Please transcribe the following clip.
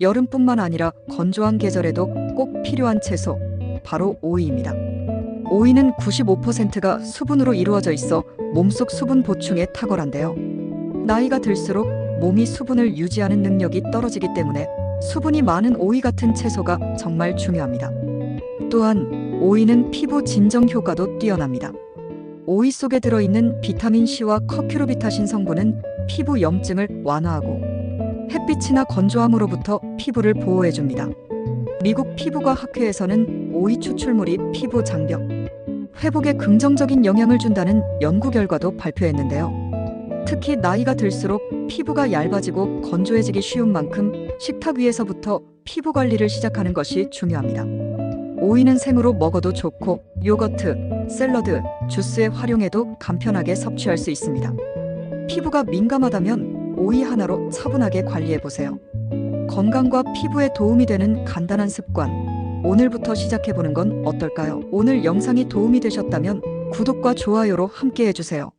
여름뿐만 아니라 건조한 계절에도 꼭 필요한 채소, 바로 오이입니다. 오이는 95%가 수분으로 이루어져 있어 몸속 수분 보충에 탁월한데요. 나이가 들수록 몸이 수분을 유지하는 능력이 떨어지기 때문에 수분이 많은 오이 같은 채소가 정말 중요합니다. 또한 오이는 피부 진정 효과도 뛰어납니다. 오이 속에 들어있는 비타민 C와 커큐로비타신 성분은 피부 염증을 완화하고 햇빛이나 건조함으로부터 피부를 보호해줍니다. 미국 피부과 학회에서는 오이 추출물이 피부 장벽, 회복에 긍정적인 영향을 준다는 연구 결과도 발표했는데요. 특히 나이가 들수록 피부가 얇아지고 건조해지기 쉬운 만큼 식탁 위에서부터 피부 관리를 시작하는 것이 중요합니다. 오이는 생으로 먹어도 좋고 요거트, 샐러드, 주스에 활용해도 간편하게 섭취할 수 있습니다. 피부가 민감하다면 오이 하나로 차분하게 관리해 보세요. 건강과 피부에 도움이 되는 간단한 습관. 오늘부터 시작해 보는 건 어떨까요? 오늘 영상이 도움이 되셨다면 구독과 좋아요로 함께 해주세요.